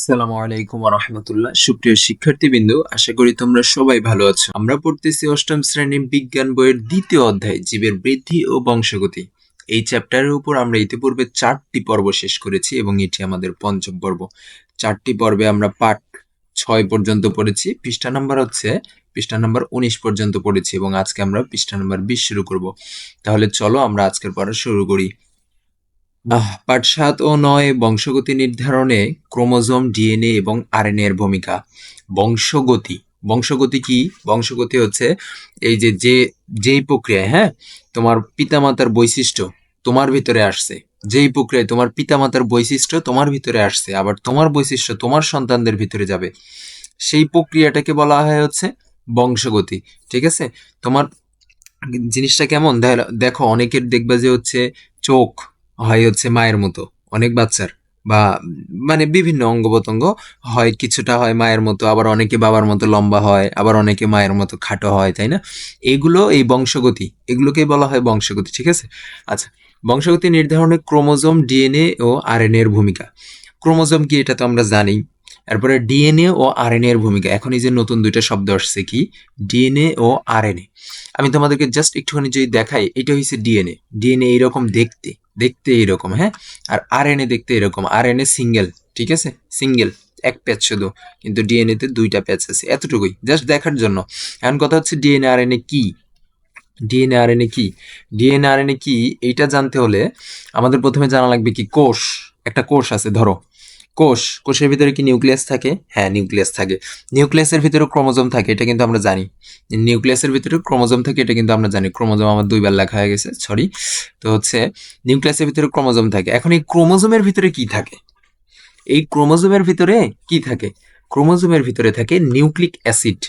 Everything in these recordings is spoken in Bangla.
আসসালামু আলাইকুম রহমতুল্লাহ সুপ্রিয় শিক্ষার্থীবৃন্দ, আশা করি তোমরা সবাই ভালো আছো। আমরা পড়তেছি অষ্টম শ্রেণির বিজ্ঞান বইয়ের দ্বিতীয় অধ্যায়, জীবের বৃদ্ধি ও বংশগতি। এই চ্যাপ্টারের উপর আমরা ইতিপূর্বে চারটি পর্ব শেষ করেছি এবং এটি আমাদের পঞ্চম পর্ব। চারটি পর্বে আমরা পাঠ ছয় পর্যন্ত পড়েছি, পৃষ্ঠা নাম্বার হচ্ছে, পৃষ্ঠা নাম্বার উনিশ পর্যন্ত পড়েছি এবং আজকে আমরা পৃষ্ঠা নাম্বার বিশ শুরু করব। তাহলে চলো আমরা আজকের পড়া শুরু করি। পাঠ সাত ও নয় বংশগতি নির্ধারণে ক্রোমোজোম, ডিএনএ এবং আরএনএ এর ভূমিকা। বংশগতি। বংশগতি কি? বংশগতি হচ্ছে এই যে যে, যেই প্রক্রিয়ায় হ্যাঁ? তোমার পিতামাতার বৈশিষ্ট্য তোমার ভিতরে আসছে। যেই প্রক্রিয়ায় তোমার পিতামাতার বৈশিষ্ট্য তোমার ভিতরে আসছে, আবার তোমার বৈশিষ্ট্য তোমার সন্তানদের ভিতরে যাবে। সেই প্রক্রিয়াটাকে বলা হয় হচ্ছে বংশগতি, ঠিক আছে? তোমার জিনিসটা কেমন? দেখো, অনেকের দেখবে যে হচ্ছে চোখ হয় হচ্ছে মায়ের মতো, অনেক বাচ্চার বা মানে বিভিন্ন অঙ্গ প্রত্যঙ্গ হয়, কিছুটা হয় মায়ের মতো, আবার অনেকে বাবার মতো লম্বা হয়, আবার অনেকে মায়ের মতো খাটো হয়, তাই না? এগুলো এই বংশগতি, এগুলোকেই বলা হয় বংশগতি, ঠিক আছে? আচ্ছা বংশগতি নির্ধারণে ক্রোমোজোম ডিএনএ ও আরএনএ এর ভূমিকা। ক্রোমোজোম কি এটা তো আমরা জানি এরপরে ডিএনএ ও আরএনএ এর ভূমিকা এখন এই যে নতুন দুইটা শব্দ আসছে কি ডিএনএ ও আরএনএ আমি তোমাদেরকে জাস্ট একটুখানি যদি দেখাই এটা হচ্ছে ডিএনএ ডিএনএ এইরকম দেখতে দেখতে এইরকম হ্যাঁ আর আরএনএ দেখতে এরকম আরএনএ সিঙ্গেল ঠিক আছে সিঙ্গেল এক প্যাচ শুধু কিন্তু ডিএনএ তে দুইটা প্যাচ আছে এতটুকুই জাস্ট দেখার জন্য এখন কথা হচ্ছে ডিএনএ আরএনএ কি ডিএনএ আরএনএ কি ডিএনএ আরএনএ কি এইটা জানতে হলে আমাদের প্রথমে জানা লাগবে কি কোষ একটা কোষ আছে ধরো কোষ, কোষের ভিতরে কি নিউক্লিয়াস থাকে? হ্যাঁ নিউক্লিয়াস থাকে। নিউক্লিয়াসের ভিতরে ক্রোমোজোম থাকে, এটা কিন্তু আমরা জানি। নিউক্লিয়াসের ভিতরে ক্রোমোজোম থাকে, এটা কিন্তু আমরা জানি। ক্রোমোজোম আমার দুইবার লেখা হয়ে গেছে সরি তো হচ্ছে, নিউক্লিয়াসের ভিতরে ক্রোমোজোম থাকে। এখন এই ক্রোমোজোমের ভিতরে কি থাকে? এই ক্রোমোজোমের ভিতরে কি থাকে? ক্রোমোজোমের ভিতরে থাকে নিউক্লিক অ্যাসিড।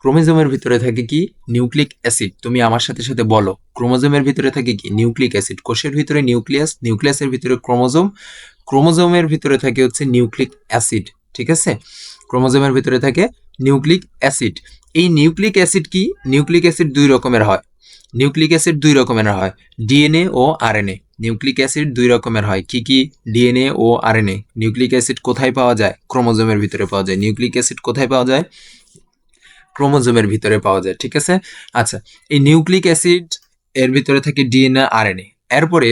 ক্রোমোজোমের ভিতরে থাকে কি? Nucleic acid. তুমি আমার সাথে সাথে বলো, ক্রোমোজোমের ভিতরে থাকে কি? Nucleic acid. কোষের ভিতরে নিউক্লিয়াস, নিউক্লিয়াসের ভিতরে ক্রোমোজোম ক্রোমোজোমের ভিতরে থাকে হচ্ছে নিউক্লিক অ্যাসিড, ঠিক আছে? ক্রোমোজোমের ভিতরে থাকে নিউক্লিক অ্যাসিড। এই নিউক্লিক অ্যাসিড কি? নিউক্লিক অ্যাসিড দুই রকমের হয়। নিউক্লিক অ্যাসিড দুই রকমের হয়। ডিএনএ ও আরএনএ। নিউক্লিক অ্যাসিড দুই রকমের হয়। কি কি? ডিএনএ ও আরএনএ। নিউক্লিক অ্যাসিড কোথায় পাওয়া যায়? ক্রোমোজোমের ভিতরে পাওয়া যায়। নিউক্লিক অ্যাসিড কোথায় পাওয়া যায়? ক্রোমোজোমের ভিতরে পাওয়া যায়, ঠিক আছে? আচ্ছা এই নিউক্লিক অ্যাসিড এর ভিতরে থাকে ডিএনএ, আরএনএ। এরপরে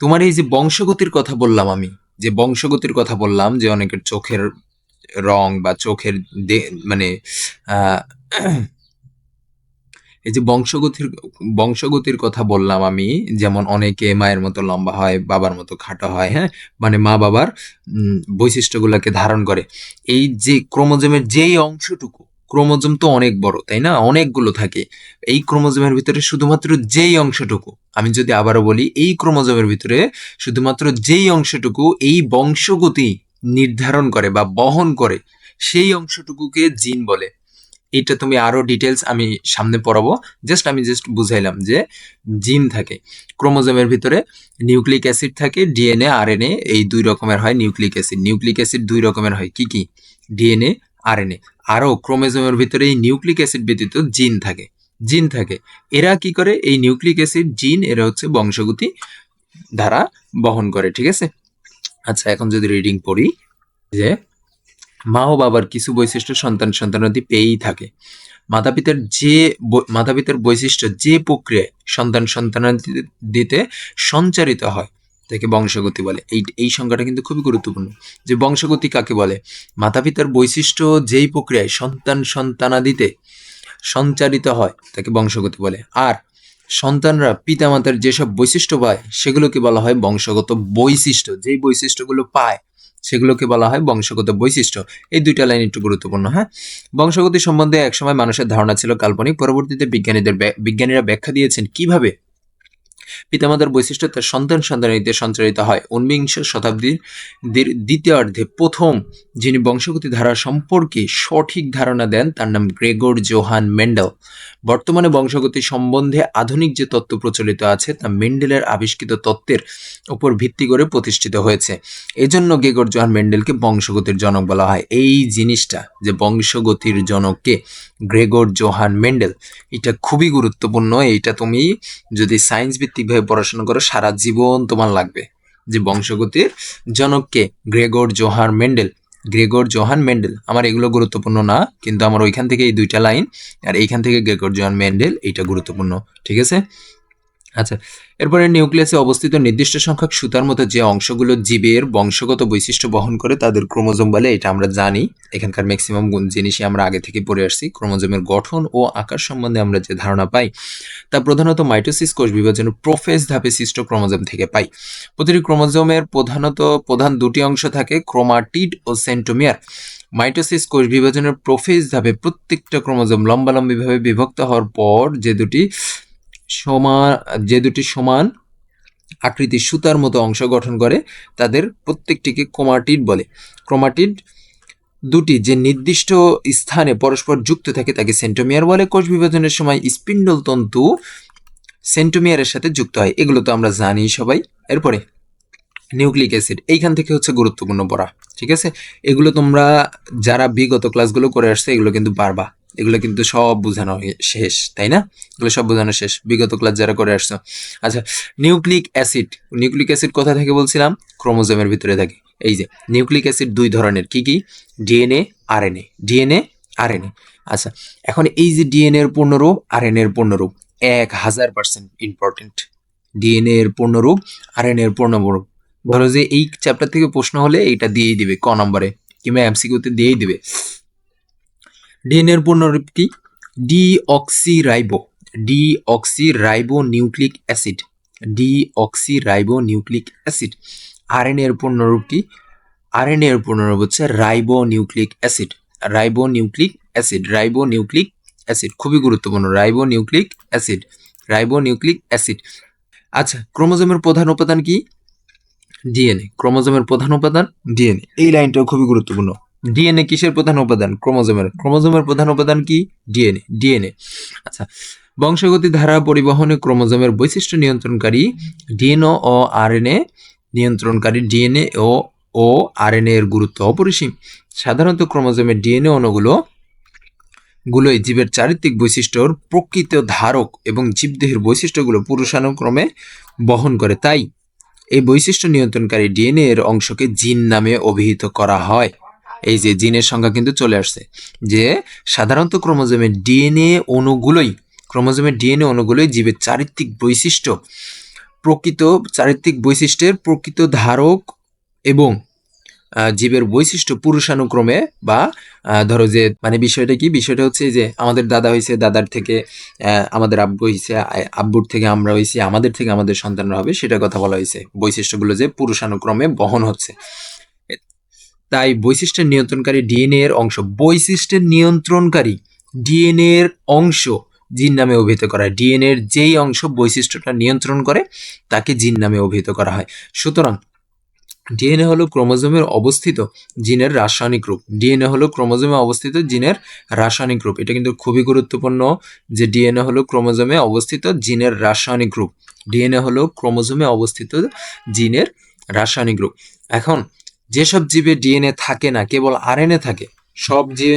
তোমার এই যে বংশগতির কথা বললাম আমি যে বংশগতির কথা বললাম, যে অনেকের চোখের রং বা চোখের মানে এই যে বংশগতির বংশগতির কথা বললাম আমি, যেমন অনেকে মায়ের মতো লম্বা হয়, বাবার মতো খাটো হয় হ্যাঁ? মানে মা বাবার বৈশিষ্ট্যগুলোকে ধারণ করে। এই যে ক্রোমোজোমের যেই অংশটুকু ক্রোমোজোম তো অনেক বড়, তাই না? অনেকগুলো থাকে। এই ক্রোমোজোমের ভিতরে শুধুমাত্র যেই অংশটুকু, আমি যদি আবারও বলি, এই ক্রোমোজোমের ভিতরে শুধুমাত্র যেই অংশটুকু এই বংশগতি নির্ধারণ করে বা বহন করে, সেই অংশটুকুকে জিন বলে। এটা তুমি আরও ডিটেলস আমি সামনে পড়াবো। জাস্ট আমি জাস্ট বুঝাইলাম যে জিন থাকে। ক্রোমোজোমের ভিতরে নিউক্লিক অ্যাসিড থাকে, ডিএনএ, আরএনএ, এই দুই রকমের হয় নিউক্লিক অ্যাসিড। নিউক্লিক অ্যাসিড দুই রকমের হয়, কি কি? ডিএনএ আরএনএ আরও ক্রোমোজোমের ভিতরে এই নিউক্লিক অ্যাসিড ব্যতীত জিন থাকে। জিন থাকে। এরা কি করে? এই নিউক্লিক অ্যাসিড জিন, এরা হচ্ছে বংশগতি ধারা বহন করে, ঠিক আছে? আচ্ছা এখন যদি রিডিং পড়ি, যে মা ও বাবার কিছু বৈশিষ্ট্য সন্তান সন্তানাদি পেয়েই থাকে। মাতা পিতার যে মাতা পিতার বৈশিষ্ট্য যে প্রক্রিয়ায় সন্তান সন্তানাদি দিতে সঞ্চারিত হয় তাকে বংশগতি বলে। এই এই সংজ্ঞাটা কিন্তু খুবই গুরুত্বপূর্ণ। যে বংশগতি কাকে বলে? মাতা পিতার বৈশিষ্ট্য যেই প্রক্রিয়ায় সন্তান সন্তানাদিতে সঞ্চারিত হয়, তাকে বংশগতি বলে। আর সন্তানরা পিতামাতার যেসব বৈশিষ্ট্য পায়, সেগুলোকে বলা হয় বংশগত বৈশিষ্ট্য। যেই বৈশিষ্ট্যগুলো পায়, সেগুলোকে বলা হয় বংশগত বৈশিষ্ট্য। এই দুইটা লাইন একটু গুরুত্বপূর্ণ হ্যাঁ? বংশগতি সম্বন্ধে একসময় মানুষের ধারণা ছিল কাল্পনিক। পরবর্তীতে বিজ্ঞানীদের বিজ্ঞানীরা ব্যাখ্যা দিয়েছেন কীভাবে পিতামাতার বৈশিষ্ট্য তার সন্তান সন্তানিতে সঞ্চারিত হয়। ঊনবিংশ শতাব্দীর দের- দ্বিতীয়ার্ধে প্রথম যিনি বংশগতি ধারা সম্পর্কে সঠিক ধারণা দেন তার নাম গ্রেগর জোহান মেন্ডেল। বর্তমানে বংশগতি সম্বন্ধে আধুনিক যে তত্ত্ব প্রচলিত আছে তা মেন্ডেলের আবিষ্কৃত তত্ত্বের উপর ভিত্তি করে প্রতিষ্ঠিত হয়েছে। এজন্য গেগর জোহান মেন্ডেলকে বংশগতির জনক বলা হয়। এই জিনিসটা যে বংশগতির জনককে গ্রেগর জোহান মেন্ডেল। এটা খুবই গুরুত্বপূর্ণ, এইটা তুমি যদি সায়েন্স ভিত্তিকভাবে পড়াশোনা করো, সারা জীবন তোমার লাগবে যে বংশগতির জনককে Gregor Johann Mendel. Gregor Johann Mendel, আমার এগুলো গুরুত্বপূর্ণ না, কিন্তু আমার ওইখান থেকে এই দুইটা লাইন, আর এইখান থেকে গ্রেগর জোহান মেন্ডেল, এইটা গুরুত্বপূর্ণ, ঠিক আছে? আচ্ছা এরপরে নিউক্লিয়াসে অবস্থিত নির্দিষ্ট সংখ্যক সুতার মতো যে অংশগুলো জীবের বংশগত বৈশিষ্ট্য বহন করে তাদের ক্রোমোজোম বলে এটা আমরা জানি। এখানকার ম্যাক্সিমাম জিনিসই আমরা আগে থেকে পড়ে আসছি। ক্রোমোজোমের গঠন ও আকার সম্বন্ধে আমরা যে ধারণা পাই, তা প্রধানত মাইটোসিস কোষ বিভাজনের প্রোফেজ ধাপে সৃষ্ট ক্রোমোজোম থেকে পাই। প্রতিটি ক্রোমোজোমের প্রধানত, প্রধান দুটি অংশ থাকে ক্রোমাটিড ও সেন্টোমিয়ার। মাইটোসিস কোষ বিভাজনের প্রোফেজ ধাপে প্রত্যেকটা ক্রোমোজোম লম্বালম্বিভাবে বিভক্ত হওয়ার পর যে দুটি সমান, যে দুটি সমান আকৃতির সুতার মতো অংশ গঠন করে, তাদের প্রত্যেকটিকে ক্রোমাটিড বলে। ক্রোমাটিড দুটি যে নির্দিষ্ট স্থানে পরস্পর যুক্ত থাকে, তাকে সেন্টোমিয়ার বলে। কোষ বিভাজনের সময় স্পিন্ডল তন্তু সেন্টোমিয়ারের সাথে যুক্ত হয়। এগুলো তো আমরা জানি সবাই। এরপরে, নিউক্লিক অ্যাসিড। এইখান থেকে হচ্ছে গুরুত্বপূর্ণ পড়া। ঠিক আছে? এগুলো তোমরা, যারা বিগত ক্লাসগুলো করে আসছে, এগুলো কিন্তু পারবা। এগুলো কিন্তু সব বোঝানো শেষ, তাই না? এগুলো সব বোঝানো শেষ। বিগত ক্লাস যারা করে আসছো। আচ্ছা নিউক্লিক অ্যাসিড নিউক্লিক অ্যাসিড কোথা থেকে বলছিলাম? ক্রোমোজোমের ভিতরে থাকে। এই যে নিউক্লিক অ্যাসিড দুই ধরনের। কি কি? ডিএনএ আরএনএ ডিএনএ আর আরএনএ আচ্ছা এখন এই যে ডিএনএ এর পূর্ণরূপ আরএনএ এর পূর্ণরূপ, এক হাজার পার্সেন্ট ইম্পর্টেন্ট ডিএনএ এর পূর্ণরূপ আরএনএ এর পূর্ণরূপ। ধরো যে এই চ্যাপ্টার থেকে প্রশ্ন হলে এইটা দিয়েই দিবে, ক নম্বরে? কিংবা এমসিকিউতে দিয়েই দিবে? ডিএনএ এর পূর্ণরূপ কি deoxyribo deoxyribonucleic acid deoxyribonucleic acid RNA এর পূর্ণরূপ কি? আরএনএ এর পূর্ণরূপ হচ্ছে ribonucleic acid ribonucleic acid ribonucleic acid খুবই গুরুত্বপূর্ণ ribo nucleic acid ribo nucleic acid আচ্ছা ক্রোমোজোমের প্রধান উপাদান কি? ডিএনএ ক্রোমোজোমের প্রধান উপাদান ডিএনএ এই লাইনটাও খুবই গুরুত্বপূর্ণ। ডিএনএ কিসের প্রধান উপাদান? ক্রোমোজোমের। ক্রোমোজোমের প্রধান উপাদান কি? ডিএনএ ডিএনএ আচ্ছা বংশগতি ধারা পরিবহনে ক্রোমোজোমের বৈশিষ্ট্য নিয়ন্ত্রণকারী ডিএনএ ও আরএনএ নিয়ন্ত্রণকারী ডিএনএ ও ও আরএনএ এর গুরুত্ব অপরিসীম। সাধারণত ক্রোমোজোমের ডিএনএ অণুগুলো গুলোই জীবের চারিত্রিক বৈশিষ্ট্যর প্রকৃত ধারক এবং জীবদেহের বৈশিষ্ট্যগুলো পুরুষানুক্রমে বহন করে। তাই, এই বৈশিষ্ট্য নিয়ন্ত্রণকারী ডিএনএ এর অংশকে জিন নামে অভিহিত করা হয়। এই যে জিনের সংখ্যা কিন্তু চলে আসছে, যে সাধারণত ক্রোমোজোমের ডিএনএ অণুগুলোই, ক্রোমোজোমের ডিএনএ অণুগুলোই জীবের চারিত্রিক বৈশিষ্ট্য, প্রকৃত চারিত্রিক বৈশিষ্ট্যের প্রকৃত ধারক এবং জীবের বৈশিষ্ট্য পুরুষানুক্রমে বা ধরো যে মানে বিষয়টা কি? বিষয়টা হচ্ছে যে আমাদের দাদা হয়েছে দাদার থেকে আমাদের আব্বু হয়েছে আব্বুর থেকে আমরা হয়েছি আমাদের থেকে আমাদের সন্তানরা হবে সেটা কথা বলা হয়েছে বৈশিষ্ট্যগুলো যে পুরুষানুক্রমে বহন হচ্ছে। তাই বৈশিষ্ট্যের নিয়ন্ত্রণকারী ডিএনএ এর অংশ, বৈশিষ্ট্যের নিয়ন্ত্রণকারী ডিএনএ এর অংশ জিন নামে অভিহিত করা হয়। ডিএনএ এর যেই অংশ বৈশিষ্ট্যটা নিয়ন্ত্রণ করে, তাকে জিন নামে অভিহিত করা হয়। সুতরাং, ডিএনএ হলো ক্রোমোজোমের অবস্থিত জিনের রাসায়নিক রূপ। ডিএনএ হলো ক্রোমোজোমে অবস্থিত জিনের রাসায়নিক রূপ। এটা কিন্তু খুবই গুরুত্বপূর্ণ যে ডিএনএ হলো ক্রোমোজোমে অবস্থিত জিনের রাসায়নিক রূপ। ডিএনএ হলো ক্রোমোজোমে অবস্থিত জিনের রাসায়নিক রূপ। এখন যেসব জীবে ডিএনএ থাকে না, কেবল আরএনএ থাকে, সব যে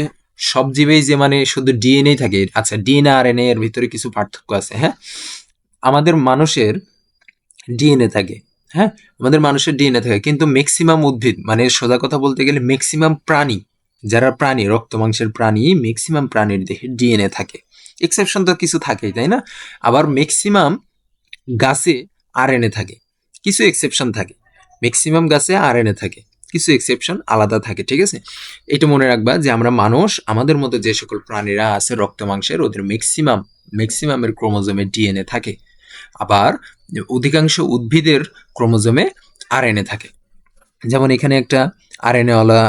সব জীবেই যে মানে শুধু ডিএনএ থাকে। আচ্ছা ডিএনএ, আরএনএ এর ভিতরে কিছু পার্থক্য আছে হ্যাঁ? আমাদের মানুষের ডিএনএ থাকে হ্যাঁ? আমাদের মানুষের ডিএনএ থাকে, কিন্তু ম্যাক্সিমাম উদ্ভিদ মানে সোজা কথা বলতে গেলে ম্যাক্সিমাম প্রাণী, যারা প্রাণী, রক্ত মাংসের প্রাণী ম্যাক্সিমাম প্রাণীর দেহে ডিএনএ থাকে। এক্সেপশন তো কিছু থাকেই, তাই না? আবার ম্যাক্সিমাম গাছে আরএনএ থাকে, কিছু এক্সেপশন থাকে। ম্যাক্সিমাম গাছে আরএনএ থাকে। কিছু এক্সেপশন আলাদা থাকে, ঠিক আছে? এটা মনে রাখবা যে আমরা মানুষ, আমাদের মতো যে সকল প্রাণীরা আছে, রক্ত, মাংসের, ওদের ম্যাক্সিমাম ম্যাক্সিমামের ক্রোমোজোমে ডিএনএ থাকে। আবার অধিকাংশ উদ্ভিদের ক্রোমোজোমে আরএনএ থাকে। যেমন এখানে একটা আর আরএনএওয়ালা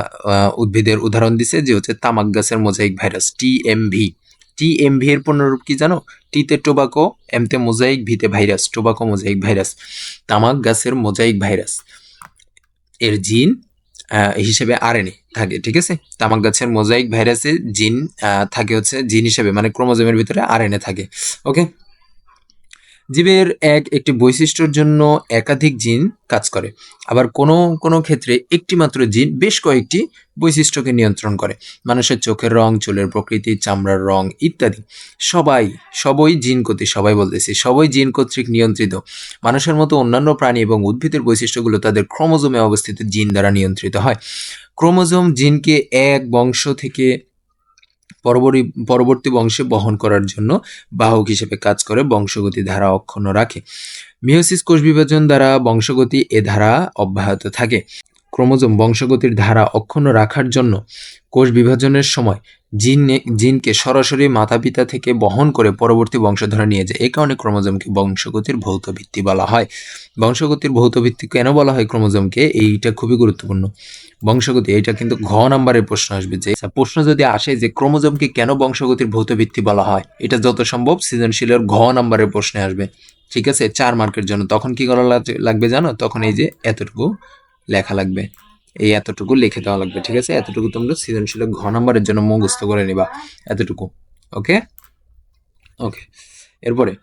উদ্ভিদের উদাহরণ দিছে যে হচ্ছে তামাক গাছের মোজাইক ভাইরাস টিএমভি টিএমভি এর পূর্ণরূপ কি জানো? টিতে টোবাকো এমতে মোজাইক ভিতে ভাইরাস টোবাকো মোজাইক ভাইরাস তামাক গাছের মোজাইক ভাইরাস এর জিন হিসেবে আরএনএ থাকে, ঠিক আছে? তামাক গাছের মোজাইক ভাইরাসে জিন থাকে হচ্ছে জিন হিসেবে মানে ক্রোমোজোমের ভিতরে আরএনএ থাকে ওকে জীবের এক, একটি বৈশিষ্ট্যের জন্য একাধিক জিন কাজ করে। আবার কোনো কোনো ক্ষেত্রে একটি মাত্র জিন বেশ কয়েকটি বৈশিষ্ট্যকে নিয়ন্ত্রণ করে। মানুষের চোখের রং, চুলের প্রকৃতি, চামড়ার রং ইত্যাদি। সবাই, সবই জিন কর্তৃক, সবাই বলতেছি, সবই জিন কর্তৃক নিয়ন্ত্রিত। মানুষের মতো অন্যান্য প্রাণী এবং উদ্ভিদের বৈশিষ্ট্যগুলো তাদের ক্রোমোজোমে অবস্থিত জিন দ্বারা নিয়ন্ত্রিত হয়। ক্রোমোজোম জিনকে এক বংশ থেকে পরবর্তী বংশে বহন করার জন্য বাহক হিসেবে কাজ করে, বংশগতি ধারা অক্ষুণ্ণ রাখে। মিওসিস কোষ বিভাজন দ্বারা বংশগতি এ ধারা অব্যাহত থাকে। ক্রোমোজোম বংশগতির ধারা অক্ষুণ্ণ রাখার জন্য কোষ বিভাজনের সময় জিন জিনকে সরাসরি মাতা পিতা থেকে বহন করে পরবর্তী বংশধরে নিয়ে যায়। এই কারণে ক্রোমোজোমকে বংশগতির ভৌত ভিত্তি বলা হয়। বংশগতির ভৌত ভিত্তি কেন বলা হয় ক্রোমোজোমকে? এইটা খুবই গুরুত্বপূর্ণ। বংশগতি এটা কিন্তু ঘ নাম্বারের প্রশ্ন আসবে যে আচ্ছা, প্রশ্ন যদি আসে যে ক্রোমোজোমকে কেন বংশগতির ভৌত ভিত্তি বলা হয় এটা যত সম্ভব সৃজনশীলের ঘ নাম্বারের প্রশ্নে আসবে। ঠিক আছে? চার মার্কের জন্য। তখন কি করা লাগ- লাগবে জানো? তখন এই যে এতটুকু লেখা লাগবে। এই এতটুকু লিখে দেওয়া লাগবে। ঠিক আছে? এতটুকু তোমরা সৃজনশীলের ঘ নাম্বারের জন্য মুখস্থ করে নিবা। এতটুকু। ওকে? ওকে। এরপরে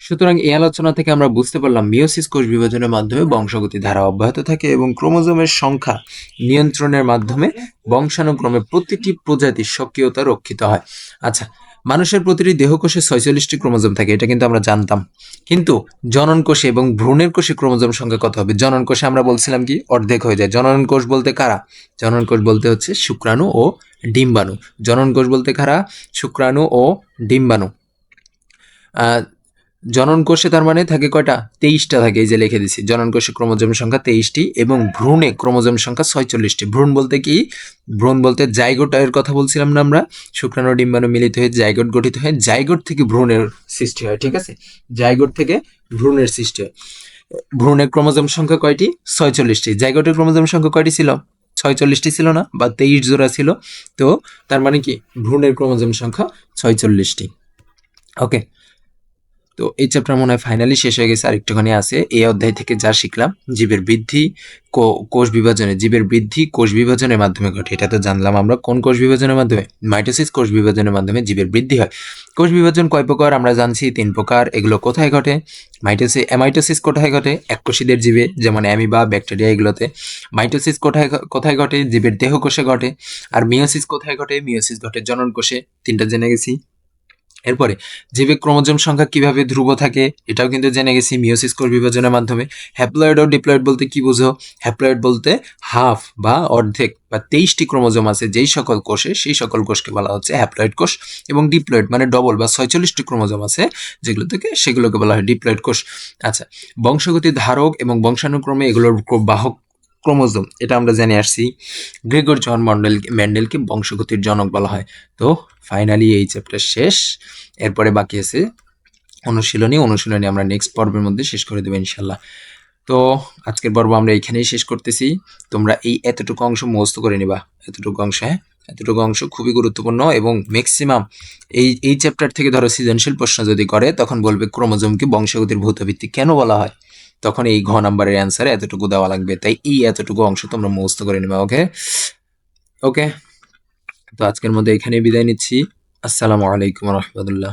সুতরাং এই আলোচনা থেকে আমরা বুঝতে পারলাম মিওসিস কোষ বিভাজনের মাধ্যমে বংশগতি ধারা অব্যাহত থাকে এবং ক্রোমোজোমের সংখ্যা নিয়ন্ত্রণের মাধ্যমে বংশানুক্রমে প্রতিটি প্রজাতির সক্রিয়তা রক্ষিত হয়। আচ্ছা মানুষের প্রতিটি দেহকোষে ছয়চল্লিশটি ক্রোমোজোম থাকে, এটা কিন্তু আমরা জানতাম। কিন্তু জনন কোষে এবং ভ্রূণের কোষে ক্রোমোজোম সংখ্যা কত হবে? জনন কোষে আমরা বলছিলাম কি, অর্ধেক হয়ে যায়। জনন কোষ বলতে কারা? জনন কোষ বলতে হচ্ছে শুক্রাণু ও ডিম্বাণু। জনন কোষ বলতে কারা? শুক্রাণু ও ডিম্বাণু। জনন কোষে তার মানে থাকে কয়টা? তেইশটা থাকে, এই যে লিখে দিছি। জনন কোষে ক্রোমোজোম সংখ্যা তেইশটি এবং ভ্রূণে ক্রোমোজোম সংখ্যা ছয়চল্লিশটি। ভ্রূণ বলতে কি? ভ্রূণ বলতে জাইগোটের কথা বলছিলাম না আমরা। শুক্রাণু, ডিম্বাণু মিলিত হয়ে জাইগোট গঠিত হয় জাইগোট থেকে ভ্রূণের সৃষ্টি হয়, ঠিক আছে? জাইগোট থেকে ভ্রূণের সৃষ্টি হয়। ভ্রূণের ক্রোমোজোম সংখ্যা কয়টি? ছয়চল্লিশটি। জাইগোটের ক্রোমোজোম সংখ্যা কয়টি ছিল? ছয়চল্লিশটি ছিল না, বা তেইশ জোড়া ছিল। তো তার মানে কি? ভ্রূণের ক্রোমোজোম সংখ্যা ছয়চল্লিশটি। ওকে তো এই চ্যাপ্টার মনে হয় ফাইনালি শেষ হয়ে গেছে আর একটুখানি আছে। এই অধ্যায় থেকে যা শিখলাম, জীবের বৃদ্ধি কোষ বিভাজনে, জীবের বৃদ্ধি কোষ বিভাজনের মাধ্যমে ঘটে। এটা তো জানলাম আমরা, কোন কোষ বিভাজনের মাধ্যমে? মাইটোসিস কোষ বিভাজনের মাধ্যমে জীবের বৃদ্ধি হয়। কোষ বিভাজন কয় প্রকার আমরা জানছি, তিন প্রকার। এগুলো কোথায় ঘটে? মাইটোসিস অ্যামাইটোসিস কোথায় ঘটে? এককোষীদের জীবে, যেমন অ্যামিবা, ব্যাকটেরিয়া এগুলোতে। মাইটোসিস কোথায় কোথায় ঘটে? জীবের দেহকোষে ঘটে। আর মিওসিস কোথায় ঘটে? মিওসিস ঘটে জনন কোষে তিনটা জেনে গেছি। এরপরে জীবে ক্রোমোজোম সংখ্যা কীভাবে ধ্রুব থাকে, এটাও কিন্তু জেনে গেছি মিওসিস কোর বিভাজনের মাধ্যমে। হ্যাপ্লয়েড ও ডিপ্লয়েড বলতে কি বুঝো? হ্যাপ্লয়েড বলতে হাফ বা অর্ধেক বা তেইশটি ক্রোমোজোম আছে, যেই সকল কোষে, সেই সকল কোষকে বলা হচ্ছে হ্যাপ্লয়েড কোষ এবং ডিপ্লয়েড মানে ডবল বা ছয়চল্লিশটি ক্রোমোজোম আছে, যেগুলো থেকে সেগুলোকে বলা হয় ডিপ্লয়েড কোষ। আচ্ছা বংশগতি ধারক এবং বংশানুক্রমে এগুলোর বাহক ক্রোমোজোম, এটা আমরা জেনে আসছি। গ্রেগর জন মন্ডেল ম্যান্ডেলকে বংশগতির জনক বলা হয়। তো ফাইনালি এই চ্যাপ্টার শেষ। এরপরে বাকি আছে অনুশীলনী। অনুশীলনী আমরা নেক্সট পর্বের মধ্যে শেষ করে দেবো ইনশাল্লাহ তো, আজকের পর্ব আমরা এখানেই শেষ করতেছি। তোমরা এই এতটুকু অংশ মুখস্থ করে নিবা। এতটুকু অংশ হ্যাঁ? এতটুকু অংশ খুবই গুরুত্বপূর্ণ এবং ম্যাক্সিমাম এই এই চ্যাপ্টার থেকে ধরো সৃজনশীল প্রশ্ন যদি করে, তখন বলবে ক্রোমোজোমকে বংশগতির ভৌতভিত্তি কেন বলা হয়? তখন এই ঘ নাম্বারের অ্যান্সারে এতটুকু দেওয়া লাগবে। তাই এই এতটুকু অংশ তোমরা মুখস্থ করে নেবে ওকে ওকে তো আজকের মধ্যে এখানে বিদায় নিচ্ছি। আসসালামু আলাইকুম রহমতুল্লাহ।